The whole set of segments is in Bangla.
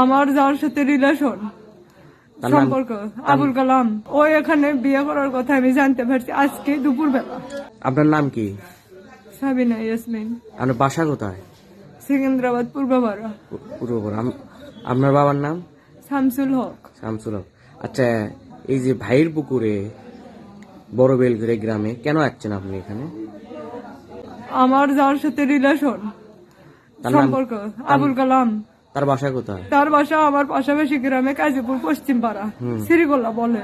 আমার যার সাথে রিলেশন সম্পর্ক আবুল কালাম। ও এখানে বিয়ে করার কথা আমি জানতে পারছি আজকে দুপুর বেলা আপনার নাম কি? সাবিনা ইয়াসমিন। আপনার বাসা কোথায়? সিকেন্দ্রাবাদ পূর্বপাড়া। আপনার বাবার নাম? শামসুল হক। শামসুল হক। আচ্ছা এই যে ভাইয়ের পুকুরে বড় বেলঘুরে গ্রামে কেন আসছেন আপনি এখানে? আমার যার সাথে রিলেশন সম্পর্ক আবুল কালাম। তার বাসা কোথায়? তার বাসা আমার পাশাপাশি গ্রামে কাজীপুর পশ্চিম পাড়া শ্রীগোল্লা বলে।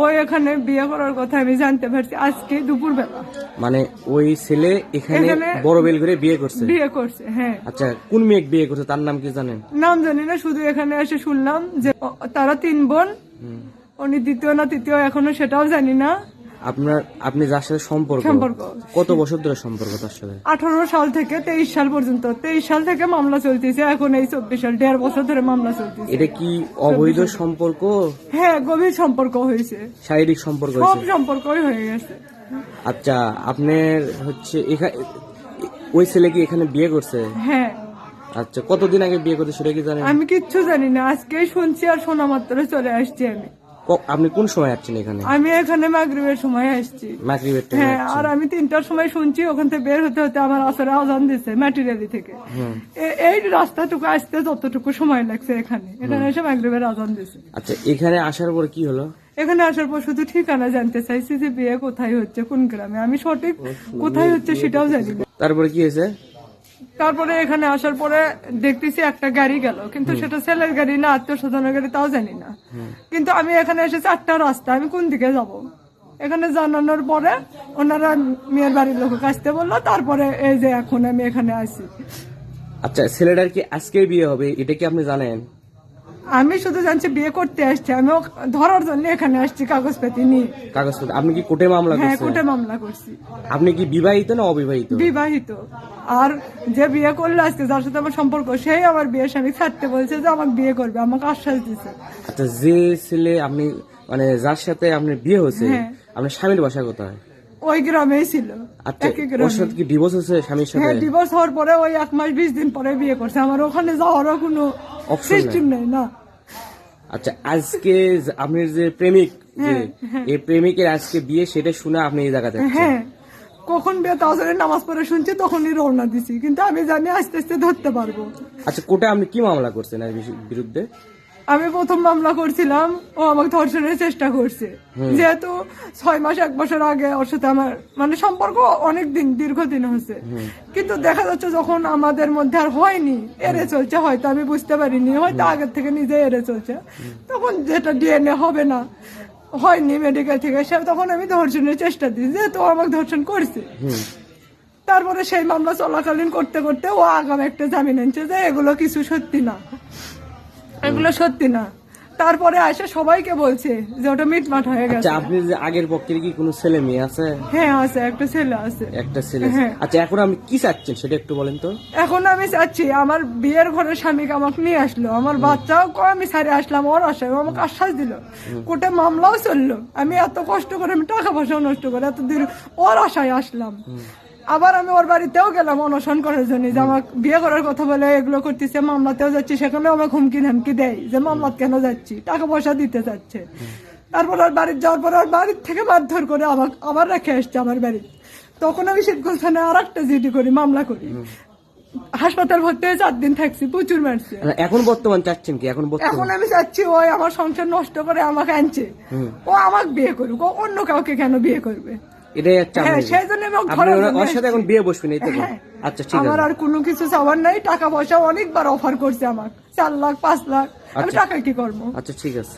ও এখানে বিয়ে করার কথা আমি জানতে পারছি আজকে দুপুর বেলা মানে ওই ছেলে এখানে বড় বেলঘুরে বিয়ে করছে? বিয়ে করছে হ্যাঁ। আচ্ছা কোন মেয়ে বিয়ে করছে তার নাম কি জানেন? নাম জানি না শুধু এখানে এসে শুনলাম যে তারা তিন বোন। উনি দ্বিতীয় না তৃতীয় এখনও সেটাও জানি না। আপনার আপনি যার সাথে সম্পর্ক সম্পর্ক। কত বছর ধরে সম্পর্ক তার সাথে? আঠারো সাল থেকে তেইশ সাল পর্যন্ত। তেইশ সাল থেকে মামলা চলতেছে এখন এই চব্বিশ সাল দেড় বছর ধরে মামলা চলতেছে। এটা কি অবৈধ সম্পর্ক? হ্যাঁ গভীর সম্পর্ক হয়েছে। শারীরিক সম্পর্ক সব হয়েছে? সম্পর্কই হয়ে গেছে। আচ্ছা আপনার হচ্ছে ওই ছেলে কি এখানে বিয়ে করছে? হ্যাঁ। আচ্ছা কতদিন আগে বিয়ে করছে সেটা কি জানেন? আমি কিচ্ছু জানি না আজকেই শুনছি আর শোনা মাত্র চলে আসছি আমি। আপনি কোন সময় আসছেন এখানে? আমি এখানে মাগরিবের সময় আসছি। মাগরিবের হ্যাঁ আর আমি তিনটার সময় শুনছি ওখান থেকে বের হতে হতে আমার আসরে আজান দিচ্ছে ম্যাটেরিয়ালি থেকে। এই রাস্তাটুকু আসতে যতটুকু সময় লাগছে এখানে এখানে এসে মাগরিবের আজান দিছে। আচ্ছা এখানে আসার পর কি হলো? এখানে আসার পর শুধু ঠিকানা জানতে চাইছি যে বিয়ে কোথায় হচ্ছে কোন গ্রামে? আমি সঠিক কোথায় হচ্ছে সেটাও জানি না। তারপরে কি হয়েছে? তারপরে এখানে আসার পরে দেখতেছি একটা গাড়ি গেল। কিন্তু সেটা ছেলের গাড়ি না আত্মীয় স্বজনের গাড়ি তাও জানি না। কিন্তু আমি এখানে এসে চারটা রাস্তা আমি কোন দিকে যাব? এখানে জানানোর পরে ওনারা মেয়ের বাড়ির লোক আসতে বলল তারপরে এই যে এখন আমি এখানে আসি আচ্ছা ছেলেটার কি আজকে বিয়ে হবে? এটা কি আপনি জানেন? আমি শুধু জানছি বিয়ে করতে আসছি আমি ধরার জন্য এখানে আসছি কাগজপাতি নিয়ে। কাগজপত্র আপনি কি কোর্টে মামলা হ্যাঁ কোর্টে মামলা করছি। আপনি কি বিবাহিত না অবিবাহিত? বিবাহিত। আর যে বিয়ে করল আজকে যার সাথে আমার সম্পর্ক সেই আমার বিয়ের স্বামী ছাড়তে বলছে যে আমাকে বিয়ে করবে আমাকে আশ্বাস দিছে। আচ্ছা যে ছেলে আপনি মানে যার সাথে আপনার বিয়ে হয়েছে হ্যাঁ। আপনার স্বামীর বাসা কোথায়? ওই গ্রামেই ছিল। আচ্ছা ওর সাথে কি ডিভোর্স হয়েছে স্বামীর সাথে? হ্যাঁ ডিভোর্স হওয়ার পরে ওই এক মাস বিশ দিন পরে বিয়ে করছে। আমার ওখানে যাওয়ারও কোনো সিস্টেম নেই। না। আচ্ছা আজকে আপনার যে প্রেমিক যে এই প্রেমিকের আজকে বিয়ে সেটা শুনে আপনি এই জায়গাতে হ্যাঁ কখন বিয়ে তাজরের নামাজ পড়ে শুনছি তখনই রওনা দিছি। কিন্তু আমি জানি আস্তে আস্তে ধরতে পারব। আচ্ছা কোটা আপনি কি মামলা করছেন এর বিরুদ্ধে? আমি প্রথম মামলা করছিলাম ও আমাকে ধর্ষণের চেষ্টা করছে। যেহেতু ছয় মাস এক বছর আগে ওর সাথে আমার মানে সম্পর্ক অনেক দিন দীর্ঘদিন হচ্ছে কিন্তু দেখা যাচ্ছে যখন আমাদের মধ্যে আর হয়নি এড়ে চলছে হয়তো আমি বুঝতে পারিনি হয়তো আগের থেকে নিজে এড়ে চলছে। তখন যেটা ডিএনএ হবে না হয়নি মেডিকেল থেকে সে তখন আমি ধর্ষণের চেষ্টা দিই যেহেতু আমাকে ধর্ষণ করছে। তারপরে সেই মামলা চলাকালীন করতে করতে ও আগাম একটা জামিন আনছে যে এগুলো কিছু সত্যি না। এগুলো সত্যি না। তারপরে আসে সবাইকে বলছে যে ওটা মিটমাট হয়ে আচ্ছা গেছে আপনি যে আগের পক্ষের কি কোনো ছেলে মেয়ে আছে? হ্যাঁ আছে একটা ছেলে আছে। একটা ছেলে হ্যাঁ। আচ্ছা এখন আমি কি চাচ্ছেন সেটা একটু বলেন তো। এখন আমি চাচ্ছি আমার বিয়ের ঘরের স্বামীকে আমাকে নিয়ে আসলো আমার বাচ্চাও আমি সারে আসলাম ওর আশায় ও আমাকে আশ্বাস দিল। কোর্টে মামলাও চলল। আমি এত কষ্ট করে আমি টাকা পয়সাও নষ্ট করে এত দূর ওর আশায় আসলাম। আবার আমি ওর বাড়িতেও গেলাম অনশন করার জন্য যে আমাকে বিয়ে করার কথা বলে এগুলো করতেছে মামলাতেও যাচ্ছি সেখানেও আমাকে হুমকি ধামকি দেয় যে মামলাত কেন যাচ্ছি টাকা পয়সা দিতে চাচ্ছে তারপর ওর বাড়ির যাওয়ার পর ওর বাড়ির থেকে মারধর করে আমার আবার রেখে আসছে আমার বাড়ি। তখন আমি শিবগঞ্জ থানায় আর একটা জিডি করি মামলা করি। হাসপাতাল ভর্তি হয়ে চার দিন থাকছি প্রচুর মারছে। মানে এখন বর্তমান চাচ্ছেন কি? এখন এখন আমি চাচ্ছি ওই আমার সংসার নষ্ট করে আমাকে আনছে। ও আমাকে বিয়ে করুক ও অন্য কাউকে কেন বিয়ে করবে? এটাই একটা হ্যাঁ সেই জন্য ওর সাথে এখন বিয়ে বসবেন এই তো। আচ্ছা ঠিক আমার আর কোনো কিছু চাওয়ার নাই টাকা পয়সা অনেকবার অফার করছে আমার চার লাখ পাঁচ লাখ। আমি আচ্ছা। টাকা কি করব? আচ্ছা ঠিক আছে।